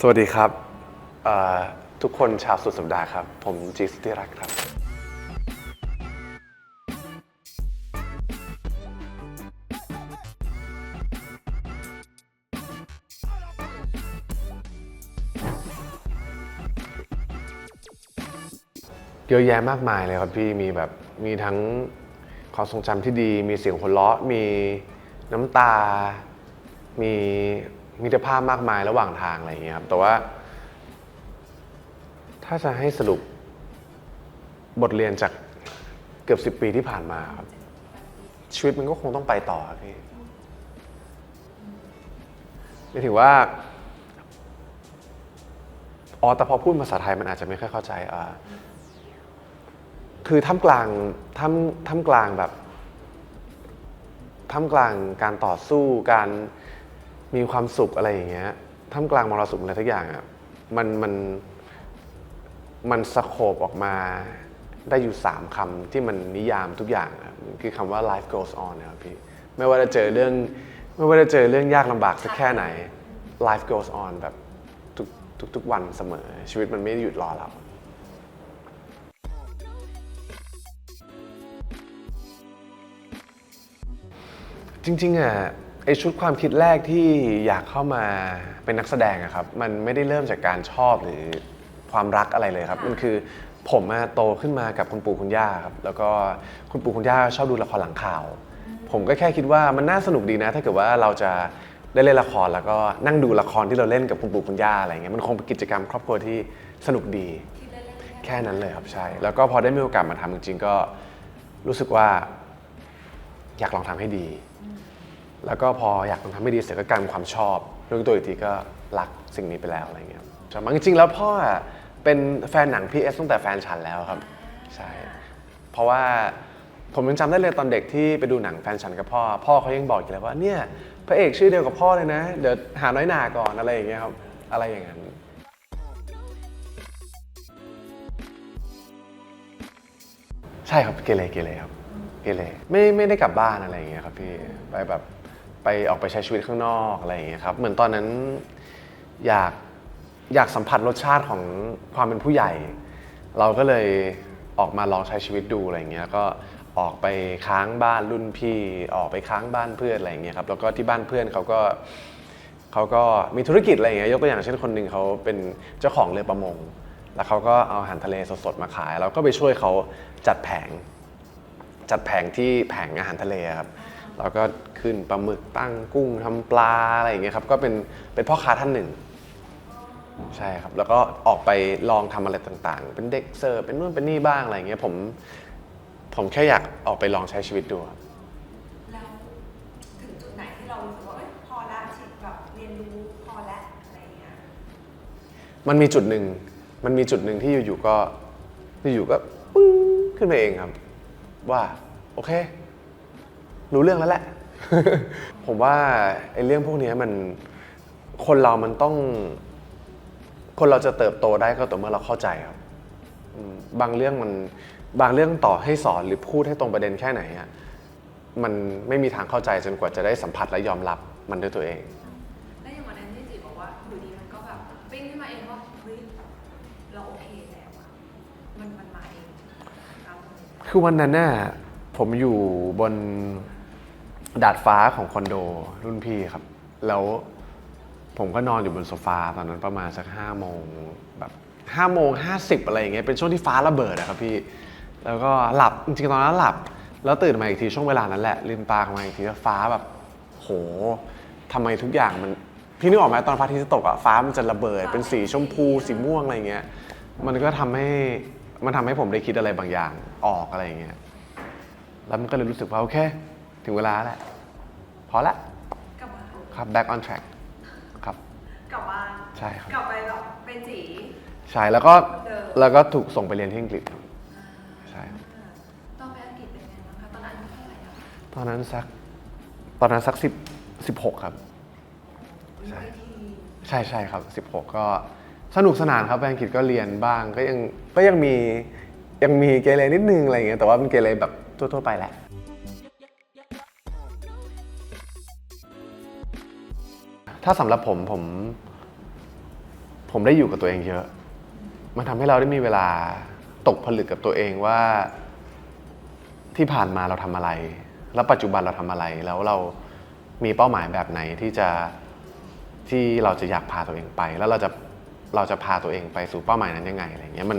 สวัสดีครับเอ่อทุกคนชาวสุดสัปดาห์ครับ ผมจีสติรักครับ เยอะแยะมากมายเลยครับพี่มีแบบมีทั้งความทรงจำที่ดี มีเสียงหัวเราะมีน้ำตา มี มิตรภาพมากมายระหว่างทางอะไรอย่างเงี้ยครับ แต่ว่า ถ้าจะให้สรุปบทเรียนจากเกือบสิบปีที่ผ่านมาครับ ชีวิตมันก็คงต้องไปต่อครับพี่ไม่ถึงว่าอ๋อแต่พอพูดภาษาไทยมันอาจจะไม่ค่อยเข้าใจอ่าคือท่ามกลางท่ามท่ามกลางแบบท่ามกลางการต่อสู้การ มีความสุขอะไรอย่างเงี้ยท่ามกลางมรสุมอะไรทุกอย่างอะมันมันมันสโคบออกมาได้อยู่สามคำที่มันนิยามทุกอย่างอะคือคำว่า life goes on นะครับพี่ไม่ว่าจะเจอเรื่องไม่ว่าจะเจอเรื่องยากลำบากสักแค่ไหน life goes on แบบทุกทุกทุกวันเสมอ ชีวิตมันไม่ได้หยุดรอเราจริงๆอะ ไอชุดความคิดแรกที่อยากเข้ามาเป็นนักแสดงอะครับ มันไม่ได้เริ่มจากการชอบหรือความรักอะไรเลยครับ มันคือผมอะโตขึ้นมากับคุณปู่คุณย่าครับ แล้วก็คุณปู่คุณย่าชอบดูละครหลังข่าว ผมก็แค่คิดว่ามันน่าสนุกดีนะ ถ้าเกิดว่าเราจะได้เล่นละครแล้วก็นั่งดูละครที่เราเล่นกับคุณปู่คุณย่าอะไรเงี้ยมันคงเป็นกิจกรรมครอบครัวที่สนุกดี แค่นั้นเลยครับใช่ แล้วก็พอได้มีโอกาสมาทำจริงๆก็รู้สึกว่า อยากลองทำให้ดี แล้วก็พออยากทำให้ดีเสร็จก็กลายเป็นความชอบเรื่องตัวอีกทีก็รักสิ่งนี้ไปแล้วอะไรเงี้ยครับใช่มั้งจริงๆแล้วพ่อเป็นแฟนหนัง PS ตั้งแต่แฟนฉันแล้วครับใช่เพราะว่าผมยังจำได้เลยตอนเด็กที่ไปดูหนังแฟนฉันกับพ่อ พ่อเขายังบอกอยู่เลยว่าเนี่ยพระเอกชื่อเดียวกับพ่อเลยนะ เดี๋ยวหาน้อยหนาก่อนอะไรอย่างเงี้ยครับอะไรอย่างนั้นใช่ครับเกเรเกเรครับเกเรไม่ไม่ได้กลับบ้านอะไรอย่างเงี้ยครับพี่ไปแบบ ไปออกไปใช้ชีวิตข้างนอกอะไรอย่างเงี้ยครับเหมือนตอนนั้นอยากอยากสัมผัสรสชาติของความเป็นผู้ใหญ่ เราก็เลยออกมาลองใช้ชีวิตดูอะไรอย่างเงี้ยก็ออกไปค้างบ้านรุ่นพี่ออกไปค้างบ้านเพื่อนอะไรอย่างเงี้ยครับแล้วก็ที่บ้านเพื่อนเขาก็เขาก็มีธุรกิจอะไรอย่างเงี้ยยกตัวอย่างเช่นคนหนึ่งเขาเป็นเจ้าของเรือประมง แล้วเขาก็เอาอาหารทะเลสดๆมาขาย เราก็ไปช่วยเขาจัดแผง จัดแผงที่แผงอาหารทะเลครับ เราก็ขึ้นปลาหมึกตั้งกุ้งทำปลาอะไรอย่างเงี้ยครับ ก็เป็นเป็นพ่อค้าท่านหนึ่ง ใช่ครับ แล้วก็ออกไปลองทำอะไรต่างๆ เป็นเด็กเสิร์ฟเป็นนู่นเป็นนี่บ้างอะไรอย่างเงี้ยผมผมแค่อยากออกไปลองใช้ชีวิตดูครับแล้วถึงจุดไหนที่เรารู้สึกว่าเอ้ยพอละชิดแบบเรียนรู้พอแล้วอะไรอย่างเงี้ยมันมีจุดหนึ่งมันมีจุดหนึ่งที่อยู่ๆก็อยู่ๆก็ปึ้งขึ้นมาเองครับ ว่าโอเค รู้เรื่องแล้วแหละ ผมว่าไอ้เรื่องพวกเนี้ยมันคนเรามันต้อง คนเราจะเติบโตได้ก็ต่อเมื่อเราเข้าใจครับอืมบางเรื่องมันบางเรื่องต่อให้สอนหรือพูดให้ตรงประเด็นแค่ไหนอะมันไม่มีทางเข้าใจจนกว่าจะได้สัมผัสและยอมรับมันด้วยตัวเอง แล้วอย่างวันนั้นที่จีบอกว่าอยู่ดีมันก็แบบปิ้งขึ้นมาเองว่าเฮ้ยเราโอเคแล้วอะมันมันมาเองตามตรงนี้คือวันนั้นน่ะผมอยู่บน ดาดฟ้าของคอนโดรุ่นพี่ครับ แล้วผมก็นอนอยู่บนโซฟาตอนนั้นประมาณสักห้าโมงแบบห้าโมงห้าสิบอะไรอย่างเงี้ยเป็นช่วงที่ฟ้าระเบิดอะครับพี่ แล้วก็หลับจริงๆตอนนั้นหลับ แล้วตื่นมาอีกทีช่วงเวลานั้นแหละลืมตาขึ้นมาอีกทีแล้วฟ้าแบบโหทำไมทุกอย่างมันพี่นึกออกไหมตอนพระอาทิตย์จะตกอะฟ้ามันจะระเบิด เป็นสีชมพูสีม่วงอะไรเงี้ยมันก็ทำให้มันทำให้ผมได้คิดอะไรบางอย่างออกอะไรอย่างเงี้ยแล้วมันก็เลยรู้สึกว่าโอเค ถึงเวลาแล้ว พอละกลับมาครับ back on track ครับ กลับบ้านใช่ครับ กลับไปแบบเป็นจี ใช่แล้วก็เดิม แล้วก็ถูกส่งไปเรียนที่อังกฤษครับใช่ครับตอนไปอังกฤษเป็นไงบ้างคะตอนนั้นอายุเท่าไหร่อะตอนนั้นสักตอนนั้นสักสิบสิบหกครับ ใช่ ไปทีใช่ใช่ครับ 16 ก็สนุกสนานครับไปอังกฤษก็เรียนบ้างก็ยังก็ยังมียังมีเกเรนิดนึงอะไรอย่างเงี้ยแต่ว่าเป็นเกเรแบบทั่วๆไปแหละ ถ้าสำหรับผมผม ผมได้อยู่กับตัวเองเยอะ มันทำให้เราได้มีเวลาตกผลึกกับตัวเองว่าที่ผ่านมาเราทำอะไร แล้วปัจจุบันเราทำอะไร แล้วเรามีเป้าหมายแบบไหนที่จะที่เราจะอยากพาตัวเองไป แล้วเราจะเราจะพาตัวเองไปสู่เป้าหมายนั้นยังไงอะไรเงี้ยมัน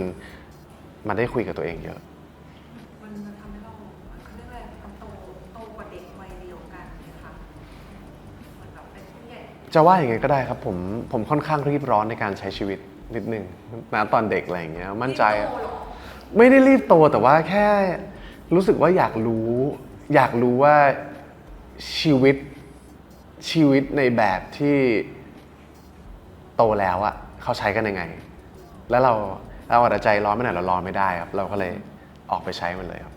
มันได้คุยกับตัวเองเยอะ จะว่าอย่างไงก็ได้ครับผมผมค่อนข้างรีบร้อนในการใช้ชีวิตนิดนึงนะตอนเด็กอะไรอย่างเงี้ยมั่นใจอะโตเหรอไม่ได้รีบโตแต่ว่าแค่รู้สึกว่าอยากรู้ อยากรู้ว่าชีวิตชีวิตในแบบที่โตแล้วอะเขาใช้กันยังไง แล้วเราเราอาจจะใจร้อนไม่หน่อยเรารอไม่ได้ครับ เราก็เลยออกไปใช้มันเลยครับ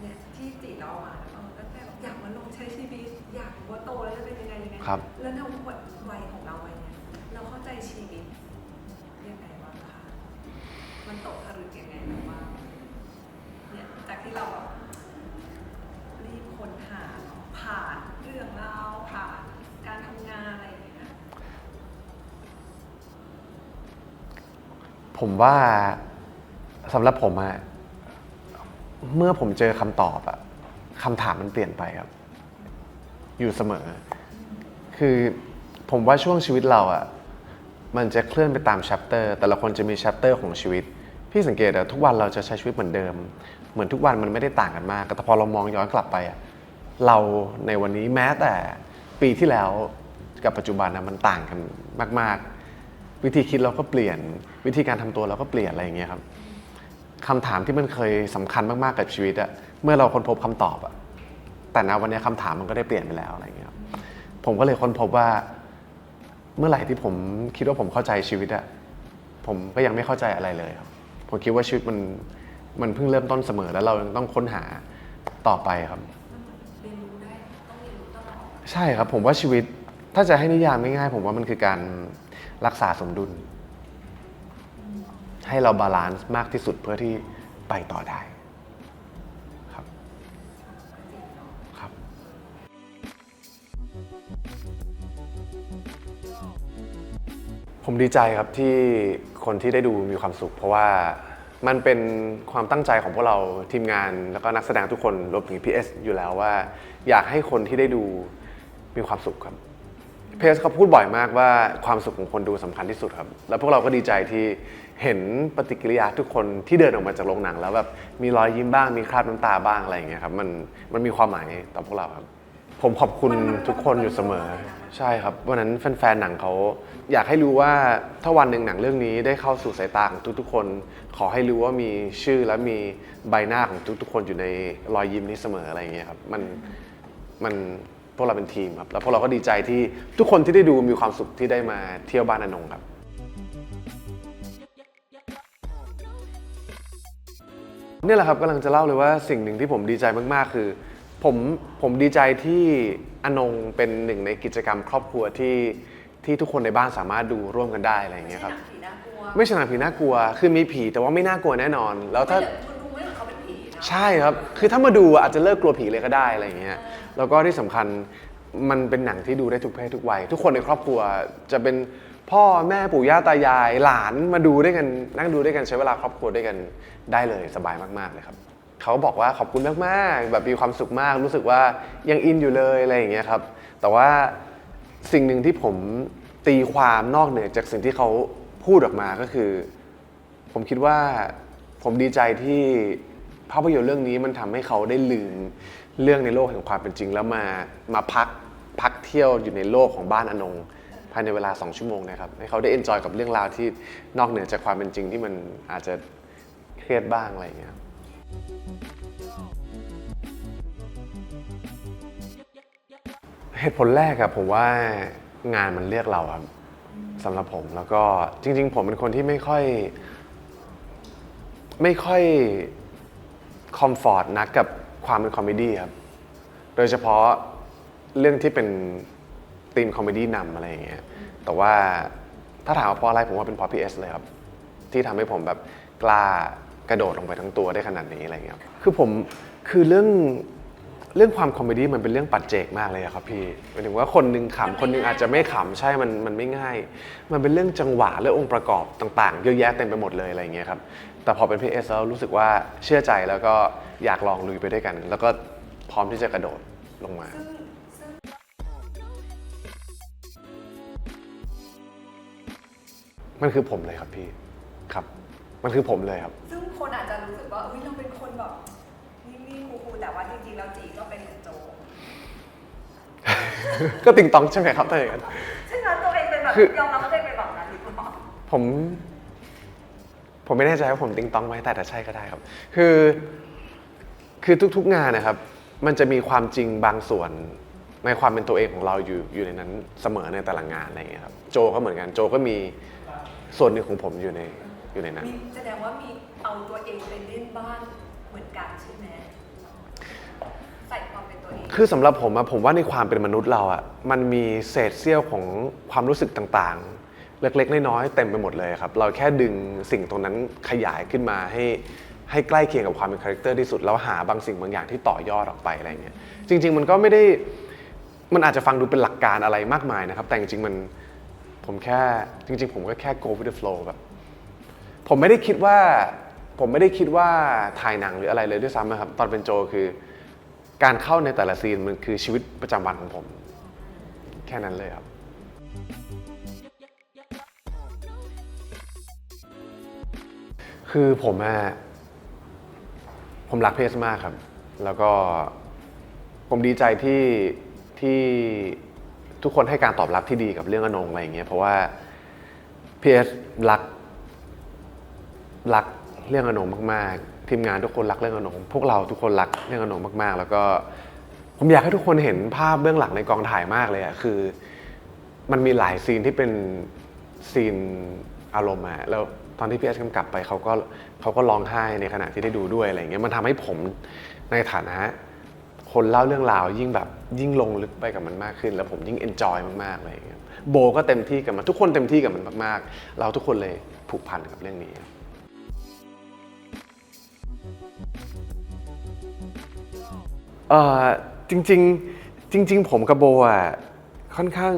เนี่ยที่จีเรามาเออตั้งแต่แบบอยากมาลองใช้ชีวิตอยากรู้ว่าโตแล้วจะเป็นยังไงยังไง ครับ ผมว่าสำหรับผมอะเมื่อผมเจอคำตอบอะคำถามมันเปลี่ยนไปครับ อยู่เสมอ คือผมว่าช่วงชีวิตเราอะมันจะเคลื่อนไปตามแชปเตอร์แต่ละคนจะมีแชปเตอร์ของชีวิต พี่สังเกตอะทุกวันเราจะใช้ชีวิตเหมือนเดิม เหมือนทุกวันมันไม่ได้ต่างกันมาก แต่พอเรามองย้อนกลับไปอะเราในวันนี้แม้แต่ปีที่แล้วกับปัจจุบันนะมันต่างกันมาก ๆ วิธีคิดเราก็เปลี่ยน วิธีการทำตัวเราก็เปลี่ยนอะไรอย่างเงี้ยครับคำถามที่มันเคยสำคัญมาก ๆ กับชีวิตอะเมื่อเราค้นพบคำตอบอะแต่ณวันนี้คำถามมันก็ได้เปลี่ยนไปแล้วอะไรอย่างเงี้ยผมก็เลยค้นพบว่า เมื่อไหร่ที่ผมคิดว่าผมเข้าใจชีวิตอะผมก็ยังไม่เข้าใจอะไรเลยครับ ผมคิดว่าชีวิตมันมันเพิ่งเริ่มต้นเสมอแล้วเรายังต้องค้นหาต่อไปครับใช่ครับผมว่าชีวิตถ้าจะให้นิยามง่ายๆผมว่ามันคือการ รักษาสมดุล ให้เราบาลานซ์มากที่สุดเพื่อที่ไปต่อได้ครับครับผมดีใจครับที่คนที่ได้ดูมีความสุข เพราะว่ามันเป็นความตั้งใจของพวกเราทีมงาน แล้วก็นักแสดงทุกคนรวมถึง PS อยู่แล้วว่า อยากให้คนที่ได้ดูมีความสุขครับ เพสเขาพูดบ่อยมากว่าความสุขของคนดูสำคัญที่สุดครับ แล้วพวกเราก็ดีใจที่เห็นปฏิกิริยาทุกคนที่เดินออกมาจากโรงหนัง แล้วแบบมีรอยยิ้มบ้างมีคราบน้ำตาบ้างอะไรอย่างเงี้ยครับมันมันมีความหมายต่อพวกเราครับ ผมขอบคุณทุกคนอยู่เสมอ ใช่ครับวันนั้นแฟนๆหนังเขาอยากให้รู้ว่าถ้าวันหนึ่งหนังเรื่องนี้ได้เข้าสู่สายตาของทุกๆคน ขอให้รู้ว่ามีชื่อและมีใบหน้าของทุกๆ คนอยู่ในรอยยิ้มนี้เสมออะไรอย่างเงี้ยครับมันมัน วกเราเป็นทีมครับแล้วพวกเราก็ดีใจที่ทุกคนที่ได้ดูมีความสุขที่ได้มาเที่ยวบ้านอนงครับเนี่ยแหละครับกำลังจะเล่าเลยว่าสิ่งหนึ่งที่ผมดีใจมากๆ คือ ผมผมดีใจที่อนงเป็นหนึ่งในกิจกรรมครอบครัวที่ที่ทุกคนในบ้านสามารถดูร่วมกันได้อะไรอย่างเงี้ยครับผีน่ากลัวไม่ใช่หนังผีน่ากลัว คือมีผีแต่ว่าไม่น่ากลัวแน่นอน แล้วถ้าไม่เดี๋ยวคุณดูไม่เหมือนเขาเป็นผีนะใช่ครับ คือถ้ามาดูอาจจะเลิกกลัวผีเลยก็ได้อะไรอย่างเงี้ย แล้วก็ที่สำคัญมันเป็นหนังที่ดูได้ทุกเพศทุกวัย ทุกคนในครอบครัวจะเป็นพ่อแม่ปู่ย่าตายายหลานมาดูด้วยกันนั่งดูด้วยกันใช้เวลาครอบครัวด้วยกันได้เลยสบายมากๆเลยครับเขาบอกว่าขอบคุณมากๆ แบบมีความสุขมาก รู้สึกว่ายังอินอยู่เลยอะไรอย่างเงี้ยครับแต่ว่าสิ่งหนึ่งที่ผมตีความนอกเหนือจากสิ่งที่เขาพูดออกมาก็คือ ผมคิดว่าผมดีใจที่ภาพยนตร์เรื่องนี้มันทำให้เขาได้ลืมเรื่องในโลกแห่งความเป็นจริง แล้วมามาพักพักเที่ยวอยู่ในโลกของบ้านอนงภายในเวลา 2 ชั่วโมงนะครับให้เขาได้เอนจอยกับเรื่องราวที่นอกเหนือจากความเป็นจริงที่มันอาจจะเครียดบ้างอะไรอย่างเงี้ยเหตุผลแรกอะผมว่างานมันเรียกเราครับสำหรับผมแล้วก็จริง ๆ ผมเป็นคนที่ไม่ค่อย ไม่ค่อยคอมฟอร์ตนักกับ ความเป็นคอมเมดี้ครับ โดยเฉพาะเรื่องที่เป็นธีมคอมเมดี้นำอะไรอย่างเงี้ย แต่ว่าถ้าถามว่าเพราะอะไรผมว่าเป็นเพราะพีเอสเลยครับ ที่ทำให้ผมแบบกล้ากระโดดลงไปทั้งตัวได้ขนาดนี้อะไรเงี้ยครับคือผมคือเรื่องเรื่องความคอมเมดี้มันเป็นเรื่องปัจเจกมากเลยอะครับพี่หมายถึงว่าคนหนึงมันไม่ขำคนหนึงง่ายอาจจะไม่ขำใช่ มันมันไม่ง่าย มันเป็นเรื่องจังหวะและองค์ประกอบต่างๆ เยอะแยะเต็มไปหมดเลยอะไรอย่างเงี้ยครับ แต่พอเป็นพี่เอสแล้วรู้สึกว่าเชื่อใจแล้วก็อยากลองลุยไปด้วยกัน แล้วก็พร้อมที่จะกระโดดลงมาซึ่งซึ่งมันคือผมเลยครับพี่ครับ มันคือผมเลยครับ ซึ่งคนอาจจะรู้สึกว่าเอ้ยเราเป็นคนแบบนิ่งๆคูลๆแต่ว่าจริงๆแล้วจีก็เป็นเหมือนโจก็ติงตองใช่ไหมครับถ้าอย่างนั้นใช่ไหมตัวเองเป็นแบบคือยอมรับว่าตัวเองเป็นแบบนั้นหรือเปล่า ผม ผมไม่แน่ใจว่าผมติงตองไหมแต่แต่ใช่ก็ได้ครับ คือ คือทุกๆงานนะครับ มันจะมีความจริงบางส่วนในความเป็นตัวเองของเราอยู่อยู่ในนั้นเสมอในแต่ละงานอะไรอย่างเงี้ยครับ โจก็เหมือนกันโจก็มีส่วนหนึ่งของผมอยู่ในอยู่ในนั้น มีแสดงว่ามีเอาตัวเองไปเล่นบ้านเหมือนกันใช่ไหมใส่ความเป็นตัวเอง คือสำหรับผมอะผมว่าในความเป็นมนุษย์เราอะมันมีเศษเสี้ยวของความรู้สึกต่างๆ เล็กๆ น้อยๆเต็มไปหมดเลยครับ เราแค่ดึงสิ่งตรงนั้นขยายขึ้นมาให้ให้ใกล้เคียงกับความเป็นคาแรคเตอร์ที่สุด แล้วหาบางสิ่งบางอย่างที่ต่อยอดออกไปอะไรเงี้ยจริง ๆ มันก็ไม่ได้มันอาจจะฟังดูเป็นหลักการอะไรมากมายนะครับ แต่จริงๆมันผมแค่จริง ๆ ผมก็แค่ go with the flow แบบผมไม่ได้คิดว่าผมไม่ได้คิดว่าถ่ายหนังหรืออะไรเลยด้วยซ้ำนะครับ ตอนเป็นโจคือ การเข้าในแต่ละซีนมันคือชีวิตประจำวันของผม แค่นั้นเลยครับ คือผมอะผมรักเพสมากครับ แล้วก็ผมดีใจที่ที่ทุกคนให้การตอบรับที่ดีกับเรื่องอนงอะไรอย่างเงี้ยเพราะว่าพีเอสรักรักเรื่องอนงมากๆทีมงานทุกคนรักเรื่องอนงพวกเราทุกคนรักเรื่องอนงมาก ๆ แล้วก็ผมอยากให้ทุกคนเห็นภาพเบื้องหลังในกองถ่ายมากเลยอะคือ มันมีหลายซีนที่เป็นซีน อารมณ์อะแล้วตอนที่พี่เอสกำกับไปเขาก็เขาก็ร้องไห้ในขณะที่ได้ดูด้วยอะไรอย่างเงี้ยมันทำให้ผมในฐานะ คนเล่าเรื่องราวยิ่งแบบยิ่งลงลึกไปกับมันมากขึ้น แล้วผมยิ่งเอนจอยมากๆเลยอย่างเงี้ยโบก็เต็มที่กับมันทุกคนเต็มที่กับมันมากๆ เราทุกคนเลยผูกพันกับเรื่องนี้เออจริง ๆ จริง ๆ ผมกับโบอะค่อนข้าง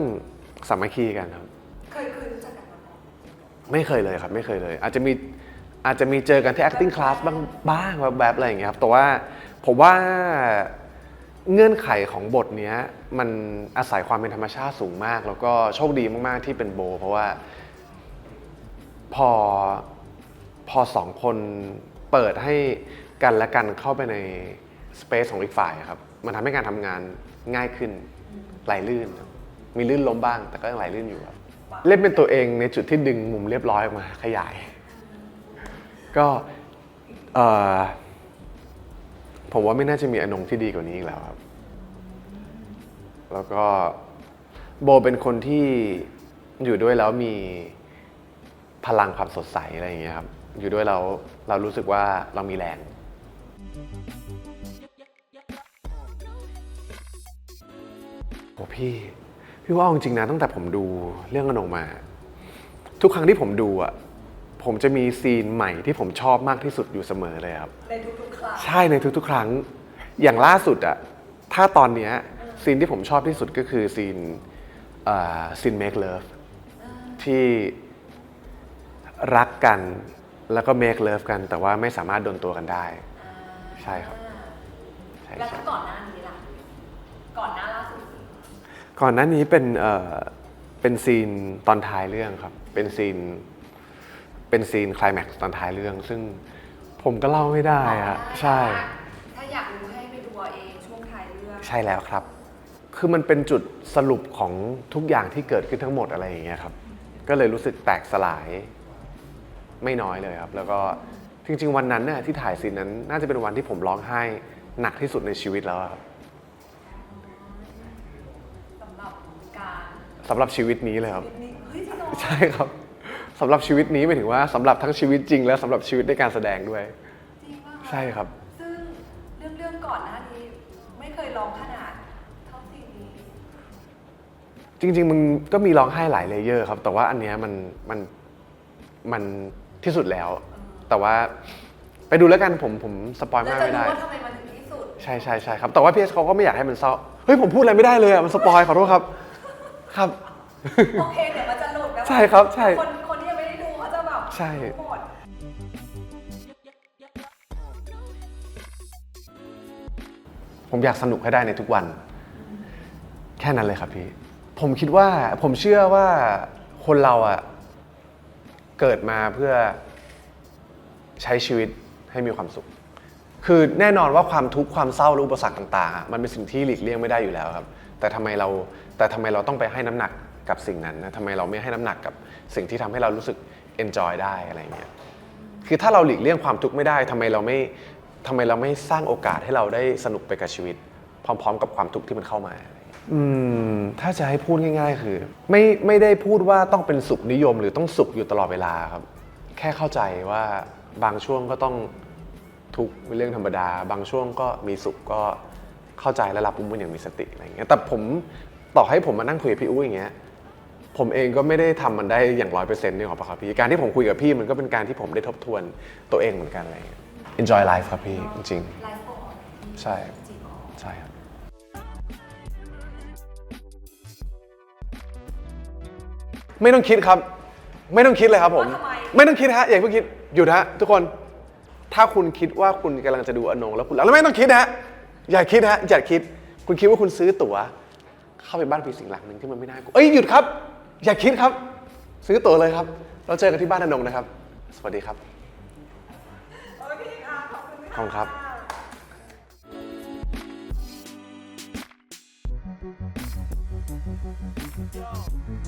สามัคคีกันครับ เคยเคยรู้จักกันมาก่อน ไม่เคยเลยครับไม่เคยเลย อาจจะมีอาจจะมีเจอกันที่ acting class บ้างบ้างแบบอะไรอย่างเงี้ยครับแต่ว่าผมว่าเงื่อนไขของบทเนี้ยมันอาศัยความเป็นธรรมชาติสูงมาก แล้วก็โชคดีมากๆที่เป็นโบ เพราะว่าพอพอสองคนเปิดให้กันและกันเข้าไปในสเปซของอีกฝ่ายครับ มันทำให้การทำงานง่ายขึ้นไหลลื่นครับมีลื่นล้มบ้าง แต่ก็ยังไหลลื่นอยู่ครับ เล่นเป็นตัวเองในจุดที่ดึงมุมเรียบร้อยออกมาขยาย ก็ผมว่าไม่น่าจะมีอนงที่ดีกว่านี้อีกแล้วครับ แล้วก็โบเป็นคนที่อยู่ด้วยแล้วมีพลังความสดใสอะไรอย่างเงี้ยครับ อยู่ด้วยเราเรารู้สึกว่าเรามีแรง โอ้พี่ พี่ว่าเอาจริงๆนะตั้งแต่ผมดูเรื่องอนงมา ทุกครั้งที่ผมดูอะผมจะมีซีนใหม่ที่ผมชอบมากที่สุดอยู่เสมอเลยครับ ในทุกๆครั้งใช่ในทุกๆ ครั้ง อย่างล่าสุดอะถ้าตอนเนี้ยซีนที่ผมชอบที่สุดก็คือซีนเอ่อซีน make love ที่รักกันแล้วก็ make love กัน แต่ว่าไม่สามารถโดนตัวกันได้ ใช่ครับใช่แล้วใช่ถ้าก่อนหน้านี้ล่ะ ก่อนหน้าล่าสุด ก่อนหน้านี้เป็นเอ่อเป็นซีนตอนท้ายเรื่องครับ เป็นซีน เป็นซีนคลแม็กซ์ตอนท้ายเรื่อง ซึ่งผมก็เล่าไม่ได้อะใช่ ถ้าอยากรู้ให้ไปดูเอาเองช่วงท้ายเรื่องใช่แล้วครับ คือมันเป็นจุดสรุปของทุกอย่างที่เกิดขึ้นทั้งหมดอะไรอย่างเงี้ยครับ ก็เลยรู้สึกแตกสลายไม่น้อยเลยครับ แล้วก็จริง ๆ วันนั้นน่ะที่ถ่ายซีนนั้น น่าจะเป็นวันที่ผมร้องไห้หนักที่สุดในชีวิตแล้วอะครับำหรับชีวิตนี้เลยครับนี่เฮ้ยจริงเหรอใช่ครับสำหรับชีวิตนี้หมายถึงว่าสำหรับทั้งชีวิตจริง และสำหรับชีวิตในการแสดงด้วย จริงป่ะะใช่ครับ ซึ่งเรื่องเรื่องก่อนหน้านี้ไม่เคยร้องขนาดเท่าซีนนี้จริง ๆ มันก็มีร้องไห้หลายเลเยอร์ครับ แต่ว่าอันเนี้ยมันมันมันที่สุดแล้ว แต่ว่าไปดูแล้วกันผมผมสปอยแล้วมากจะไม่รู้ได้ ว่าทำไมมันถึงที่สุด ใช่ใช่ใช่ครับ แต่ว่าพี่เอสเขาก็ไม่อยากให้มันเศร้า เฮ้ย ผมพูดอะไรไม่ได้เลยอะมันสปอยขอโทษครับ ครับ โอเคเดี๋ยวมันจะหลุดนะใช่ครับใช่ คนคนที่ยังไม่ได้ดูเขาจะแบบใช่ หมดผมอยากสนุกให้ได้ในทุกวัน แค่นั้นเลยครับพี่ ผมคิดว่าผมเชื่อว่าคนเราอะเกิดมาเพื่อใช้ชีวิตให้มีความสุข คือแน่นอนว่าความทุกข์ความเศร้าและอุปสรรคต่างๆอะมันเป็นสิ่งที่หลีกเลี่ยงไม่ได้อยู่แล้วครับ แต่ทำไมเรา แต่ทำไมเราต้องไปให้น้ำหนักกับสิ่งนั้นนะทำไมเราไม่ให้น้ำหนักกับสิ่งที่ทำให้เรารู้สึก enjoy ได้อะไรเงี้ย คือถ้าเราหลีกเลี่ยงความทุกข์ไม่ได้ทำไมเราไม่ทำไมเราไม่สร้างโอกาสให้เราได้สนุกไปกับชีวิต พร้อม ๆ กับความทุกข์ที่มันเข้ามาอืมถ้าจะให้พูดง่าย ๆ คือ ไม่ไม่ได้พูดว่าต้องเป็นสุขนิยม หรือต้องสุขอยู่ตลอดเวลาครับ แค่เข้าใจว่าบางช่วงก็ต้องทุกข์เป็นเรื่องธรรมดา บางช่วงก็มีสุขก็เข้าใจและรับมันอย่างมีสติอะไรอย่างเงี้ยแต่ผม ต่อให้ผมมานั่งคุยกับพี่อุ้ยอย่างเงี้ยผมเองก็ไม่ได้ทำมันได้อย่างร้อยเปอร์เซ็นต์นี่หรอกปะครับพี่ การที่ผมคุยกับพี่มันก็เป็นการที่ผมได้ทบทวนตัวเองเหมือนกันอะไรอย่างเงี้ย enjoy life ครับพี่ จริงไลฟ์โฟนใช่จีบออกๆใช่ครับไม่ต้องคิดครับ ไม่ต้องคิดเลยครับผมว่าทำไมไม่ต้องคิดฮะอย่าเพิ่งคิดหยุดฮะทุกคน ถ้าคุณคิดว่าคุณกำลังจะดูอนงแล้วคุณแล้วไม่ต้องคิดฮะอย่าคิดฮะอย่าคิด คุณคิดว่าคุณซื้อตั๋ว เข้าไปบ้านผีสิงหลังหนึ่งที่มันไม่น่ากลัวเอ้ยหยุดครับ อย่าคิดครับ ซื้อตั๋วเลยครับ เราเจอกันที่บ้านอนงนะครับ สวัสดีครับ โอเคค่ะ ขอบคุณขอบคุณครับค่ะ